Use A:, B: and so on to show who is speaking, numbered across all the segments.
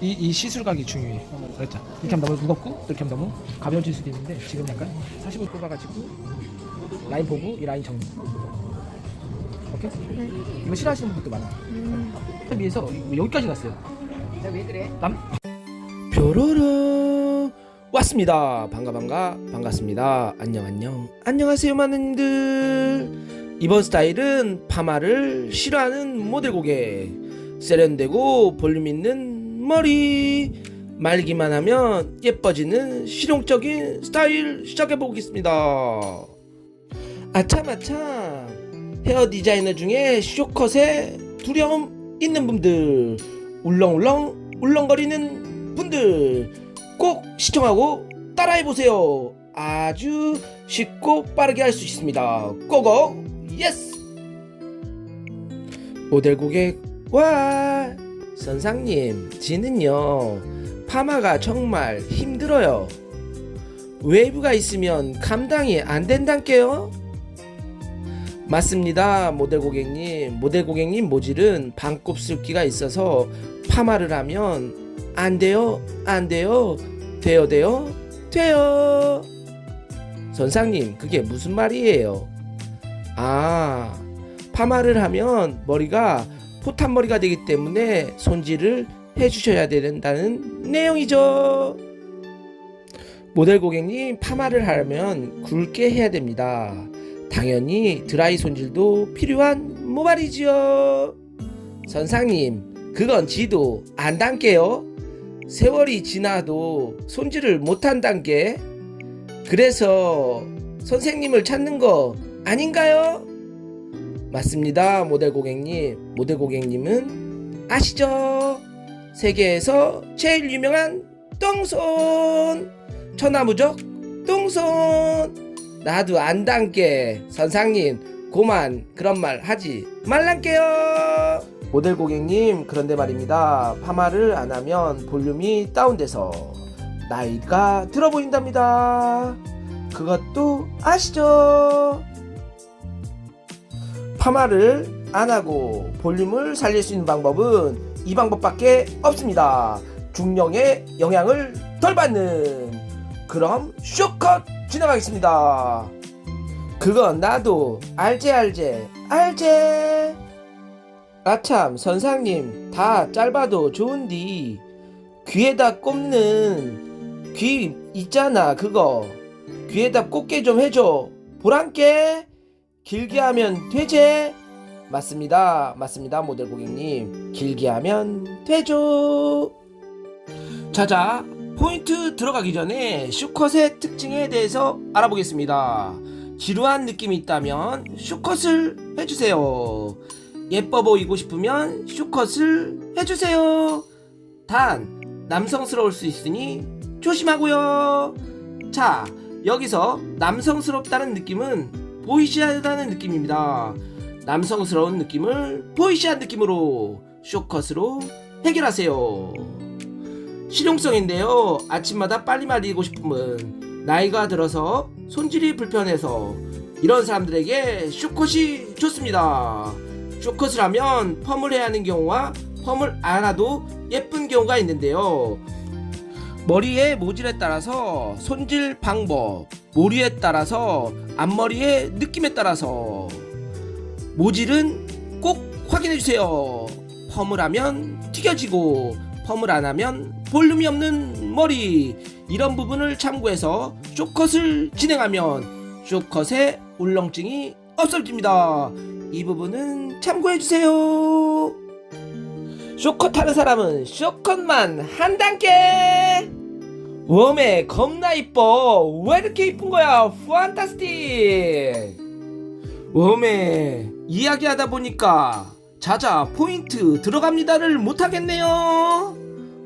A: 이, 이 시술각이 중요해. 그렇죠. 이렇게 하면 너무 무겁고 이렇게 하면 너무 가벼워질 수도 있는데 지금 약간 40을 뽑아가지고 라인 보고 이 라인 정리. 오케이? 이거 싫어하시는 분들도 많아. 비해서 여기까지 갔어요.
B: 왜 그래?
A: 남 뾰로로 왔습니다. 반가 반가 반갑습니다. 안녕 안녕 안녕하세요 많은들. 이번 스타일은 파마를 싫어하는 모델 고개 세련되고 볼륨 있는 머리 말기만 하면 예뻐지는 실용적인 스타일 시작해 보겠습니다. 아참 아참 헤어 디자이너 중에 쇼컷에 두려움 있는 분들 울렁울렁 울렁거리는 분들 꼭 시청하고 따라해 보세요. 아주 쉽고 빠르게 할 수 있습니다. 고고 예스. 모델 고객 와 선상님 지는요 파마가 정말 힘들어요. 웨이브가 있으면 감당이 안 된단께요. 맞습니다, 모델 고객님. 모델 고객님 모질은 반곱슬기가 있어서 파마를 하면 안 돼요, 안 돼요, 돼요, 돼요, 돼요. 선상님, 그게 무슨 말이에요? 아, 파마를 하면 머리가 포탄머리가 되기 때문에 손질을 해주셔야 된다는 내용이죠. 모델 고객님, 파마를 하려면 굵게 해야 됩니다. 당연히 드라이 손질도 필요한 모발이지요. 선상님, 그건 지도 안 단게요. 세월이 지나도 손질을 못한 단계. 그래서 선생님을 찾는 거 아닌가요? 맞습니다, 모델 고객님. 모델 고객님은 아시죠? 세계에서 제일 유명한 똥손! 천하무적 똥손! 나도 안 단게 선상님 고만 그런 말 하지 말란게요 모델 고객님 그런데 말입니다 파마를 안 하면 볼륨이 다운돼서 나이가 들어 보인답니다 그것도 아시죠 파마를 안 하고 볼륨을 살릴 수 있는 방법은 이 방법밖에 없습니다. 중령의 영향을 덜 받는 그럼 쇼컷 지나가겠습니다. 그건 나도 알제 알제 알제. 아참 선상님 다 짧아도 좋은디. 귀에다 꼽는 귀 있잖아 그거. 귀에다 꼽게 좀 해줘. 보란께 길게 하면 되제 맞습니다 맞습니다 모델 고객님 길게 하면 되죠 자자 포인트 들어가기 전에 슈컷의 특징에 대해서 알아보겠습니다. 지루한 느낌이 있다면 슈컷을 해주세요. 예뻐 보이고 싶으면 슈컷을 해주세요. 단, 남성스러울 수 있으니 조심하고요. 자, 여기서 남성스럽다는 느낌은 보이시하다는 느낌입니다. 남성스러운 느낌을 보이시한 느낌으로 슈컷으로 해결하세요. 실용성인데요. 아침마다 빨리 말리고 싶으면 나이가 들어서 손질이 불편해서 이런 사람들에게 쇼컷이 좋습니다. 쇼컷을 하면 펌을 해야 하는 경우와 펌을 안 해도 예쁜 경우가 있는데요. 머리의 모질에 따라서 손질 방법, 모리에 따라서 앞머리의 느낌에 따라서 모질은 꼭 확인해 주세요. 펌을 하면 튀겨지고 펌을 안 하면 볼륨이 없는 머리 이런 부분을 참고해서 쇼컷을 진행하면 쇼컷의 울렁증이 없어집니다. 이 부분은 참고해 주세요. 쇼컷 하는 사람은 쇼컷만 한 단계. 웜에 겁나 이뻐. 왜 이렇게 이쁜 거야? 판타스틱. 웜에 이야기하다 보니까 자자 포인트 들어갑니다를 못하겠네요.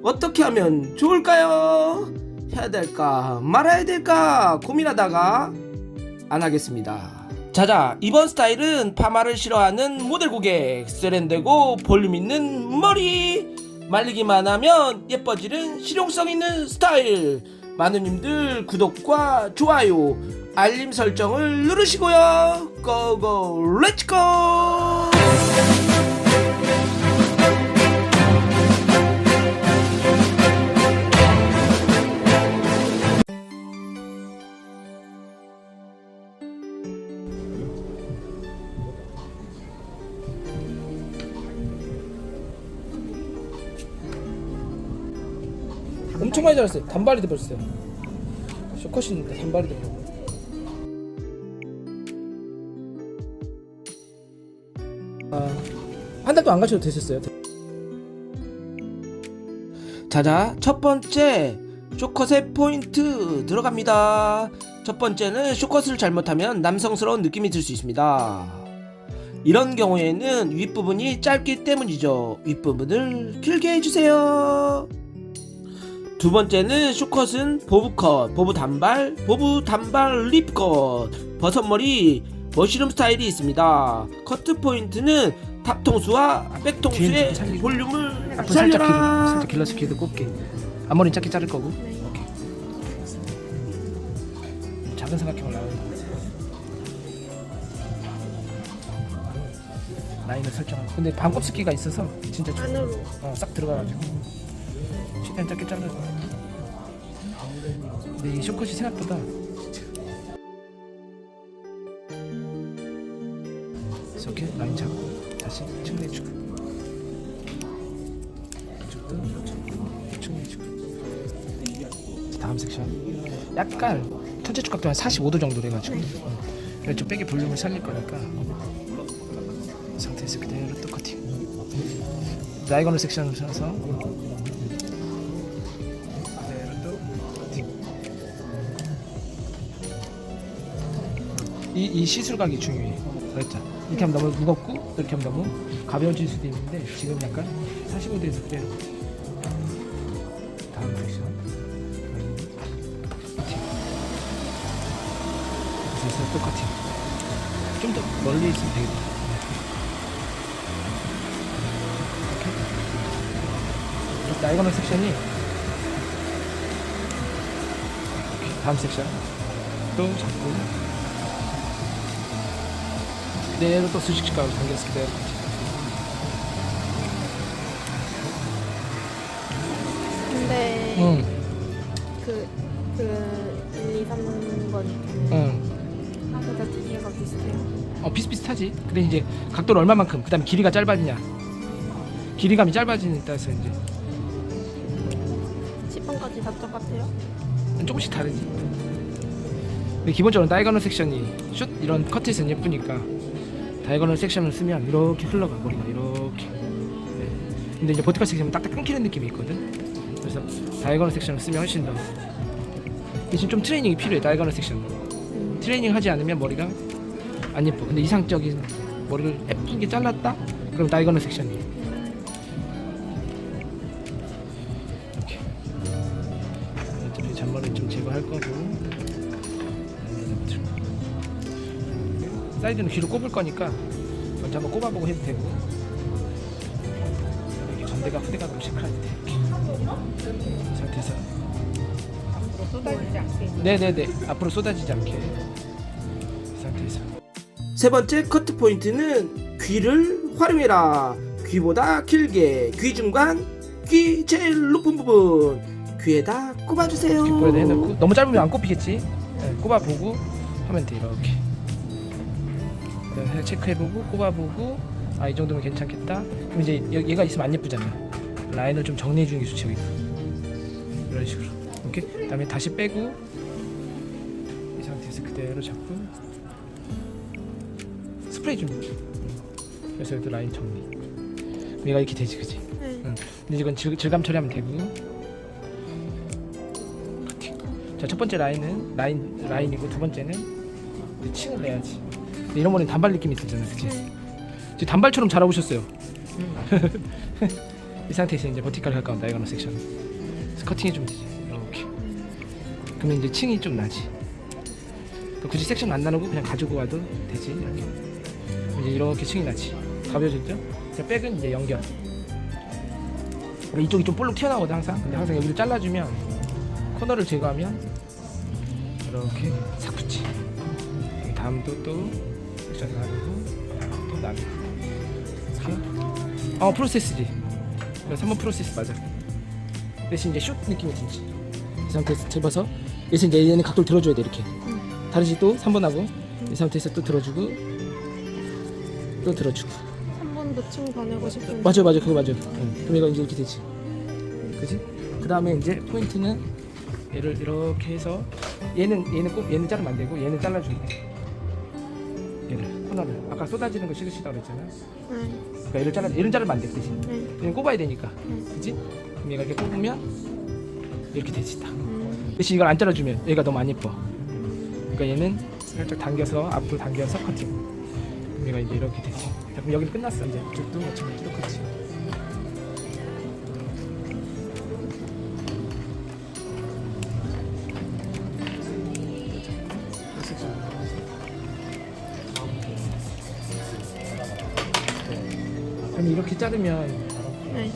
A: 어떻게 하면 좋을까요? 해야 될까 말아야 될까 고민하다가 안 하겠습니다. 자자 이번 스타일은 파마를 싫어하는 모델 고객 세련되고 볼륨 있는 머리 말리기만 하면 예뻐지는 실용성 있는 스타일. 마누님들 구독과 좋아요 알림 설정을 누르시고요. 고고 렛츠고 자랐어요. 단발이 돼버렸어요. 쇼컷인데 단발이 돼버렸어요. 아, 한 달도 안 가셔도 되셨어요. 자자, 첫 번째 쇼컷의 포인트 들어갑니다. 첫 번째는 쇼컷을 잘못하면 남성스러운 느낌이 들 수 있습니다. 이런 경우에는 윗부분이 짧기 때문이죠. 윗부분을 길게 해주세요. 두 번째는 쇼컷은 보브컷, 보브 단발, 보브 단발 립컷, 버섯머리, 머시룸 스타일이 있습니다. 커트 포인트는 탑통수와 백통수의 볼륨을
B: 앞으로
A: 살려라.
B: 살짝 길도 꼽게. 앞머리는 짧게 자를 거고. 오케이. 작은 삼각형을 나온다. 라인을 설정하고. 근데 반곱슬기가 있어서 진짜 좋아.
C: 안으로
B: 어, 싹 들어가가지고. 최대한 짧게 잘라서. 근데 이 쇼컷이 생각보다. 이렇게 라인 잡고 다시 측내주고. 이쪽도 측내주고. 다음 섹션. 약간 천체 축각도 한 45도 정도로 해가지고 어, 좀 백의 볼륨을 살릴 거니까 이 상태에서 그대로 또 커팅. 다이거널 섹션을 써서 이, 이 시술각이 중요해. 그랬죠? 이렇게 하면 너무 무겁고 또 이렇게 하면 너무 가벼워질 수도 있는데 지금 약간 45도에서 그대로 다음 섹션. 그래서 또 커팅 좀더 멀리 있으면 되겠다. 다이거널 섹션이. 다음 섹션. 또 잡고 그대로 또 수직식각으로 당겨서 그대로
C: 근데
B: 응,
C: 그, 그 1, 2, 3번
B: 응.
C: 하다 두 개가 비슷해요
B: 어 비슷비슷하지. 근데 이제 각도를 얼마만큼, 그다음에 길이가 짧아지냐, 길이감이 짧아지는 따라서 이제
C: 10번까지 다 똑같아요?
B: 조금씩 다르지. 근데 기본적으로 다이거널 섹션이 슛 이런 커트에서는 예쁘니까 다이거널 섹션을 쓰면 이렇게 흘러가 머리가 이렇게. 네. 근데 이제 버티컬 섹션은 딱딱 끊기는 느낌이 있거든. 그래서 다이거널 섹션을 쓰면 훨씬 더. 대신 좀 트레이닝이 필요해 다이거널 섹션.
C: 음.
B: 트레이닝 하지 않으면 머리가 안 예뻐. 근데 이상적인 머리를 예쁘게 잘랐다? 그럼 다이거널 섹션이. 사이드는 뒤로 꼽을 거니까 먼저 한번 꼽아보고 해도 되고. 이렇게 전대가 후대가 너무 시크할 때 이렇게. 이 상태에서.
C: 쏟아지지 않게
B: 네네네. 앞으로 쏟아지지 않게. 이 상태에서.
A: 세 번째 커트 포인트는 귀를 활용해라. 귀보다 길게 귀 중간, 귀 제일 높은 부분 귀에다 꼽아주세요.
B: 귓볼에다 해놓고 너무 짧으면 안 꼽히겠지? 네, 꼽아보고 하면 돼 이렇게 네, 체크해보고 꼽아보고 아 이 정도면 괜찮겠다 그럼 이제 얘- 얘가 있으면 안 예쁘잖아 라인을 좀 정리해주는 게 좋지 여기다 이런 식으로 오케이 그 다음에 다시 빼고 이 상태에서 그대로 잡고 스프레이 좀 그래서 여기도 라인 정리 얘가 이렇게 되지 그지?
C: 네.
B: 응. 근데 이건 질, 질감 처리하면 되고. 자, 첫 번째 라인은 라인 라인이고 두 번째는 층을 내야지. 거는 단발 느낌이 있었잖아, 그치? 지금 단발처럼 잘하오셨어요. 이 상태에서 이제 버티컬 가까운 다이거널 섹션. 그래서 커팅 해주면 되지. 이렇게. 그러면 이제 층이 좀 나지. 또 굳이 섹션 안 나누고 그냥 가지고 와도 되지. 이렇게. 이제 이렇게 층이 나지. 가벼워졌죠? 그냥 백은 이제 연결. 그러니까 이쪽이 좀 볼록 튀어나오거든 항상. 근데 항상 여기를 잘라주면 코너를 제거하면 이렇게 싹 붙지. 다음도 또 나누고 또. 이렇게. 어 프로세스지. 이거 3번 프로세스 맞아. 대신 이제 슛 느낌이 들지. 이 상태에서 접어서 대신 이제 얘는 각도를 들어줘야 돼 이렇게. 다르지 또 3번 하고 이 상태에서 또 들어주고 또 들어주고.
C: 한 번도 층 보내고 싶은데
B: 맞아 맞아 그거 맞아. 응. 그럼 얘가 이제 이렇게 되지. 그지? 그 다음에 이제 포인트는 얘를 이렇게 해서 얘는 얘는 꼭 얘는 자르면 안 되고 얘는 잘라주면 돼. 코너를 아까 쏟아지는 거 싫으시다고 그랬잖아.
C: 네.
B: 그러니까 얘를 잘라 얘는 자르면 안돼 대신.
C: 네.
B: 얘는 꼽아야 되니까.
C: 네.
B: 그지? 그럼 얘가 이렇게 꼽으면 이렇게 되지 딱.
C: 음.
B: 대신 이걸 안 잘라주면 얘가 너무 안 예뻐. 그러니까 얘는 살짝 당겨서 앞으로 당겨서 커팅. 그럼 얘가 이제 이렇게 되지. 자, 그럼 여기는 끝났어 이제. 이쪽도 마찬가지로 커팅. 이렇게 자르면
C: 네.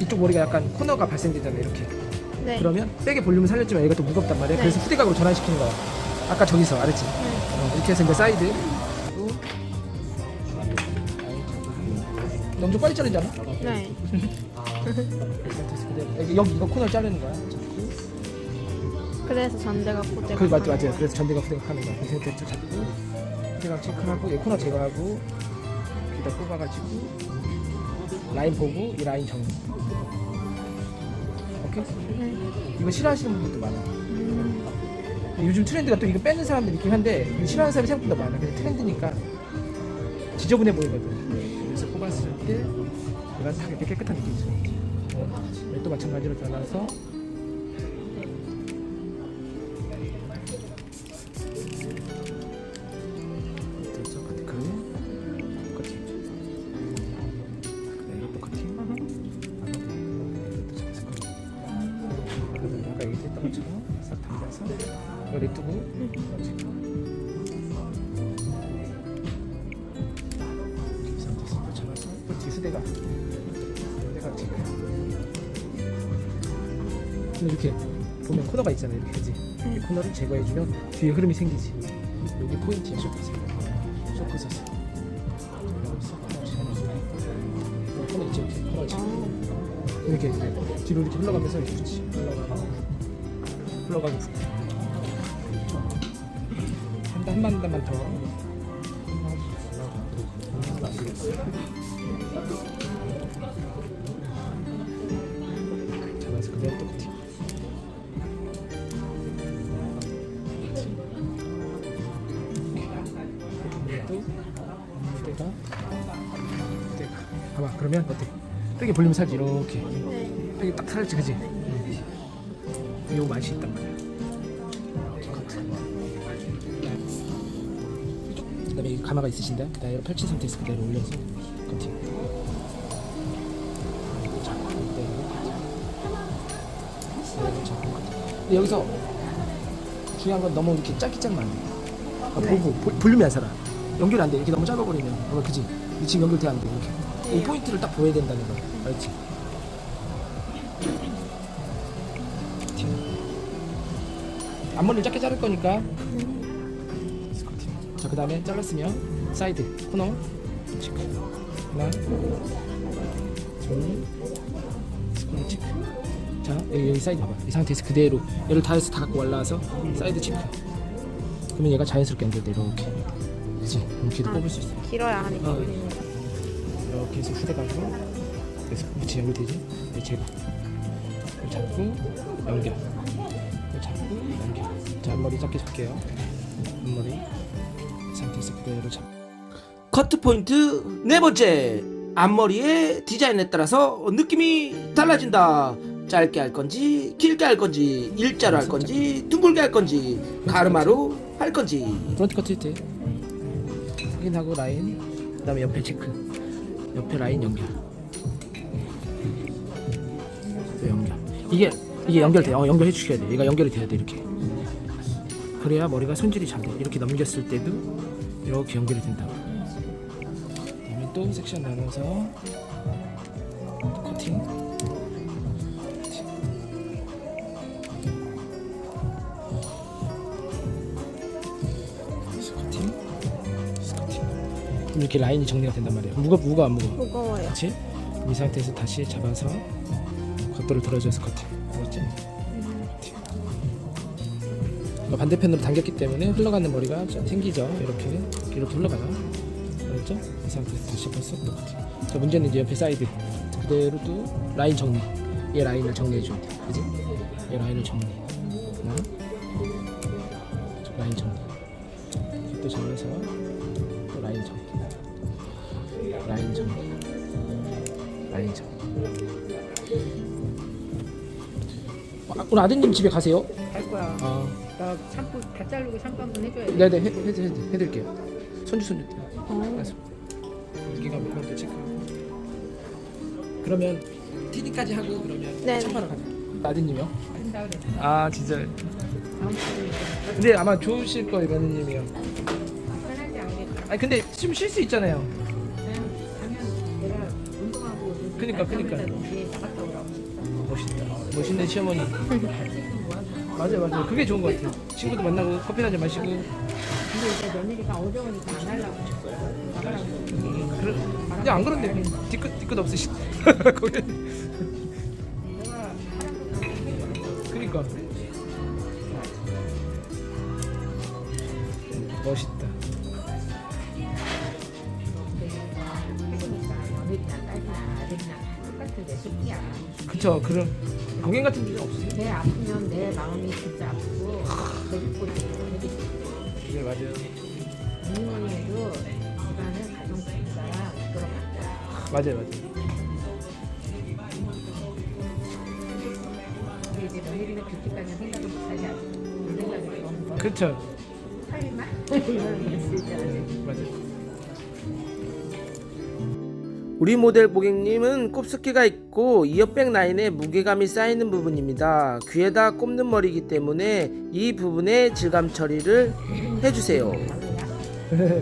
B: 이쪽 머리가 약간 코너가 발생되잖아 이렇게.
C: 네.
B: 그러면 백의 볼륨을 살렸지만 얘가 또 무겁단 말이야.
C: 네.
B: 그래서 후대각으로 전환시키는 거야. 아까 저기서 알았지?
C: 네.
B: 어, 이렇게 해서 이제 사이드. 너무 좀 빨리 자르잖아.
C: 네.
B: 여기, 여기 이거 코너 자르는 거야.
C: 그래서 전대가 고대.
B: 그 맞지 맞지. 그래서 전대가 후대각 하는 거야. 이 상태에서 잡고 후대각 체크하고 이 코너 제거하고 여기다 꼽아가지고 라인 보고 이 라인 정리. 오케이?
C: 네.
B: 이거 싫어하시는 분들도 많아.
C: 음.
B: 요즘 트렌드가 또 이거 빼는 사람들이 있긴 한데 이거 싫어하는 사람이 생각보다 많아. 그냥 트렌드니까 지저분해 보이거든. 그래서 뽑았을 때 얘가 딱 이렇게 깨끗한 느낌이 있어. 어, 또 마찬가지로 그래서 코너가 있잖아요 이렇게 그지. 이 코너를 제거해주면 뒤에 흐름이 생기지. 여기 포인트야 쇼커스 쇼커스에서 코너 이렇게. 이렇게 뒤로 이렇게 흘러가면서 이렇게 그렇지 흘러가고 흘러가고 한단 한 단만 더. 잡아서 그러면 어때? 되게 볼륨 살지 이렇게.
C: 네.
B: 되게 딱 살지 그지? 이거 맛이 있단 말이야. 커트 그다음에 이 가마가 있으신데 그다음에 펼친 상태에서 그대로 올려서 커팅. 근데 여기서 중요한 건 너무 이렇게 짧게 자르면 안 돼. 아, 보고 볼- 볼륨이 안 살아. 연결이 안돼. 이렇게 너무 짧아버리면. 어, 그지? 지금 연결돼 안 돼. 이렇게 이 포인트를 딱 보여야 된다는 거야 알지? 앞머리를 짧게 자를 거니까 스커팅. 자, 그 다음에 잘랐으면 사이드 코너 체크 하나 둘 스커팅 체크 자 여기, 여기 사이드 봐봐 이 상태에서 그대로 얘를 다 해서 다 갖고 올라와서 사이드 체크 그러면 얘가 자연스럽게 연결돼 이렇게 그치? 이렇게도
C: 아.
B: 뽑을 수 있어
C: 길어야 하니까.
B: 어. 이렇게 해서 후대 가고 그래서 그치 연결되지? 이걸 잡고 연결. 잡고 연결. 자 앞머리 짧게 잡게요. 앞머리 이 상태에서 그대로 잡
D: 커트 포인트 네 번째. 앞머리의 디자인에 따라서 느낌이 달라진다. 짧게 할 건지 길게 할 건지 일자로 할 건지 둥글게 할 건지 가르마로 할 건지.
B: 프론트 커트 힐트 확인하고 라인 그 다음에 옆에 체크 옆에 라인 연결. 또 연결. 이게 이게 연결돼. 어 연결해 주셔야 돼. 얘가 연결이 돼야 돼 이렇게. 그래야 머리가 손질이 잘 돼. 이렇게 넘겼을 때도 이렇게 연결이 된다고. 그다음에 또 섹션 나눠서 커팅 이렇게 라인이 정리가 된단 말이야 무거 무거 안 무거
C: 무거워요.
B: 그렇지 이 상태에서 다시 잡아서 각도를 들어줘서 커팅 알았지 그러니까 반대편으로 당겼기 때문에 흘러가는 머리가 좀 생기죠 이렇게 이렇게 흘러가요 알았죠 이 상태에서 다시 벌써 또 커팅 자 문제는 이제 옆에 사이드 그대로 또 라인 정리. 얘 라인을 정리해 줘야 돼. 그지? 얘 라인을 정리. 하나. 라인 정리. 또 정리해서 또 라인 정리. 라인 정리. 라인 정리. 아, 오늘 아드님 집에 가세요?
E: 갈 거야.
B: 아,
E: 나 샴푸 다 자르고 샴푸 한번 해줘야 돼.
B: 네네 해, 해, 해, 해드릴게요. 손주 손주.
C: 어.
B: 여기가 몇 번째 체크. 그러면 TV까지 하고 그러면
C: 네.
B: 참바로 가자. 아드님이요?
E: 한다 그래.
B: 아 진짜.
E: 다음 주에 이제
B: 근데 아마 좋으실 거예요 며느님이요. 아니 근데 좀쉴수 있잖아요. 그니까, 그니까. 멋있다. 멋있는 시어머니. 맞아요 맞아요. 그게 좋은 것 같아요. 친구도 만나고 커피 한잔 마시고.
E: 근데 이제 며느리가 어려우니까 안 하려고. 나가라고.
B: 그래. 근데 안 그런데 뒤끝 뒤끝 없으시. 거기. 그쵸. 그럼 고갱 같은 게 없어요.
E: 내 아프면 내 마음이 진짜 아프고 되게 되게
B: 네 맞아요.
E: 뭐니 해도 집안은 가정 분위기가 부끄럽다.
B: 맞아요 맞아요.
E: 근데 이제 며느리는 그렇게까지 생각을 못하지 않고 그 생각을 너무 멀리
B: 그쵸.
E: 살만 이런 게 있을 줄 알았지.
B: 맞아요.
A: 우리 모델 고객님은 곱슬기가 있고 이어백 라인에 무게감이 쌓이는 부분입니다. 귀에다 꼽는 머리이기 때문에 이 부분에 질감 처리를 해주세요.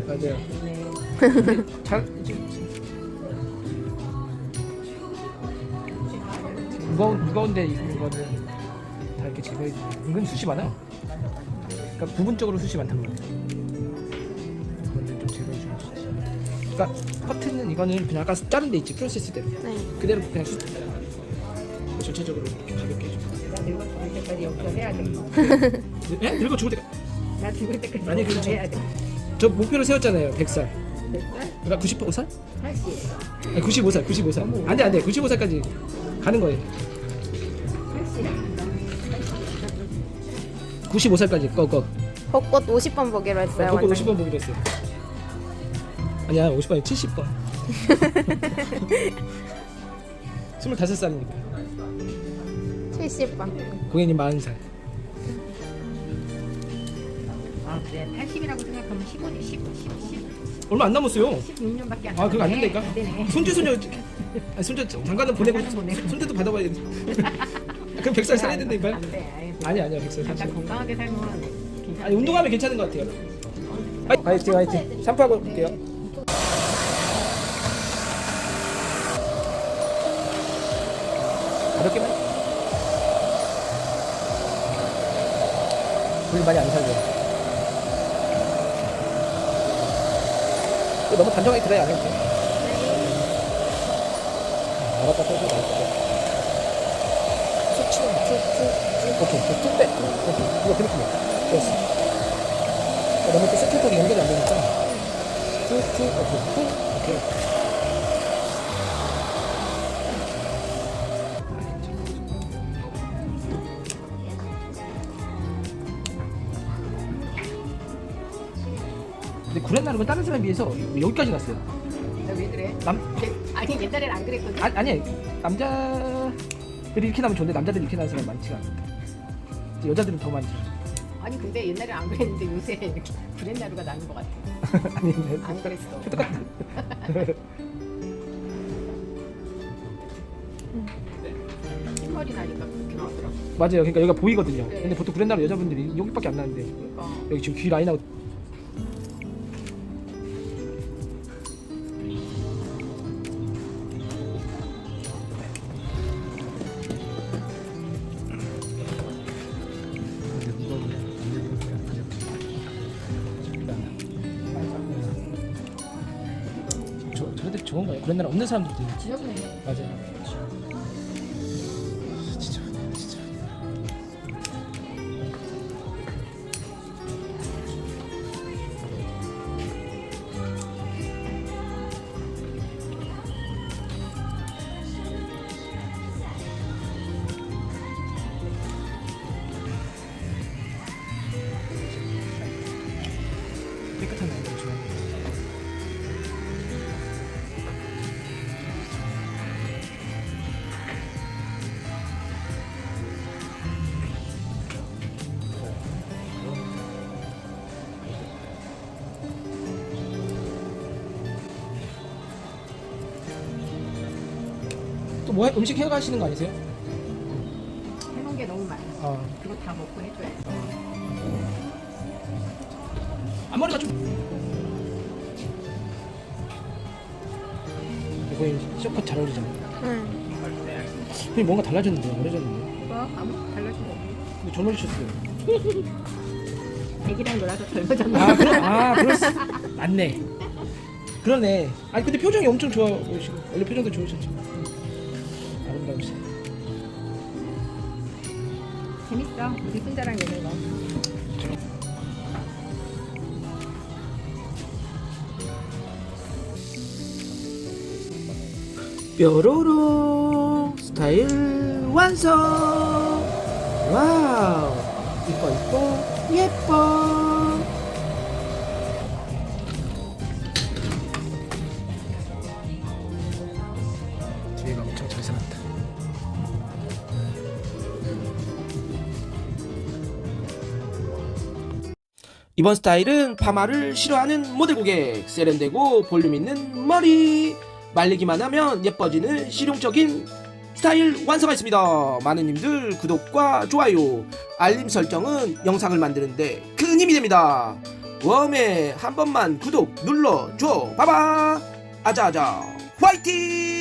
B: 맞아요.
E: 네.
B: 잘 무거운 무거운데 이거는 다 이렇게 제거해 주 은근 숱이 많아요. 그러니까 부분적으로 숱이 많단 말이에요. 그러니까 커트는 이거는 그냥 아까 자른 데 있지 프로세스 대로
C: 네.
B: 그대로 그냥 숱 전체적으로 이렇게 가볍게 해줘.
E: 나 늙어 죽을 때까지 여기서 해야 돼.
B: 예? 늙어 죽을 때까
E: 나 죽을 때까지
B: 아니,
E: 여기서
B: 그렇죠.
E: 해야 돼.
B: 저 목표를 세웠잖아요. 100살.
E: 몇 살?
B: 그러니까 95살?
E: 80.
B: 아니 95살, 95살. 안돼 안돼, 95살까지 가는 거예요.
E: 80.
B: 95살까지 꺼꺼.
C: 벚꽃 50번 보기로 했어요.
B: 벚꽃
C: 완전.
B: 50번 보기로 했어요. 아니야 50번이 70번. 25살이니까
C: 70번.
B: 고객님 40살.
E: 아 그래 80이라고 생각하면 15년 10, 10, 10,
B: 얼마 안 남았어요.
E: 16년밖에 안
B: 아 그거 안. 된다니까.
E: 안 되네.
B: 손주 손녀 아니 손주 잠깐은 보내고. 손주도 받아봐야 돼. 그럼 100살 살아야 된다니까요?
E: 안 돼. 아예.
B: 아니 아니야 100살
E: 잠깐
B: 살지.
E: 건강하게 살면 괜찮아.
B: 아니 운동하면 괜찮은 것 같아요. 화이팅 화이팅. 샴푸하고 올게요. 가볍게만. 물이 많이 안. 이거 너무 단정하게 드라이 안 해도 돼. 쑥 치는 거, 쑥, 쑥, 쑥. 오케이, 쑥 빼. 오케이, 이거 그렇게 해. 됐어. 어, 너무 또 세팅폭이 연결이 안 되니까. 툭툭, 오케이, 툭, 오케이. 구렛나루가 다른 사람에 비해서 여기까지 갔어요.
E: 나왜 그래?
B: 남,
E: 아니 옛날엔 안 그랬거든.
B: 아니, 아니, 남자들이 이렇게 나면 좋은데 남자들이 이렇게 나는 사람 많지가 않아. 여자들은 더 많죠.
E: 아니 근데 옛날엔 안 그랬는데 요새 이렇게 브랜나루가 나는 것 같아.
B: 아니, 네.
E: 안 그랬어.
B: 똑같아.
E: 흰머리 나니까 그렇게 나더라고.
B: 맞아요. 그러니까 여기가 보이거든요. 근데 보통 구렛나루 여자분들이 여기밖에 안 나는데
E: 그러니까
B: 여기 지금 귀 라인하고 구렛나루 없는 사람들도
E: 지저분해.
B: 맞아 뭐 해- 음식 해가시는 거 아니세요?
E: 해놓은 게 너무 많아.
B: 아
E: 그거 다 먹고 해줘야 돼.
B: 앞머리가 좀 이거 쇼컷 잘 어울리잖아.
C: 응.
B: 근데 뭔가 달라졌는데 어려졌는데.
E: 그거 아무 달라진 거 없네.
B: 근데 젊어지셨어요.
E: 애기랑 놀아서 젊어졌나?
B: 아 그럼 아수 맞네. 그러네. 아니 근데 표정이 엄청 좋아 보이시고 원래 표정도 좋으셨죠.
E: 재밌어. 우리 순자랑 노는 거.
A: 뾰로롱 스타일 완성 와우 이뻐 이뻐 예뻐 이번 스타일은 파마를 싫어하는 모델 고객 세련되고 볼륨 있는 머리. 말리기만 하면 예뻐지는 실용적인 스타일 완성하였습니다. 많은 님들 구독과 좋아요 알림 설정은 영상을 만드는데 큰 힘이 됩니다. 웜에 한 번만 구독 눌러줘. 봐봐 아자아자. 화이팅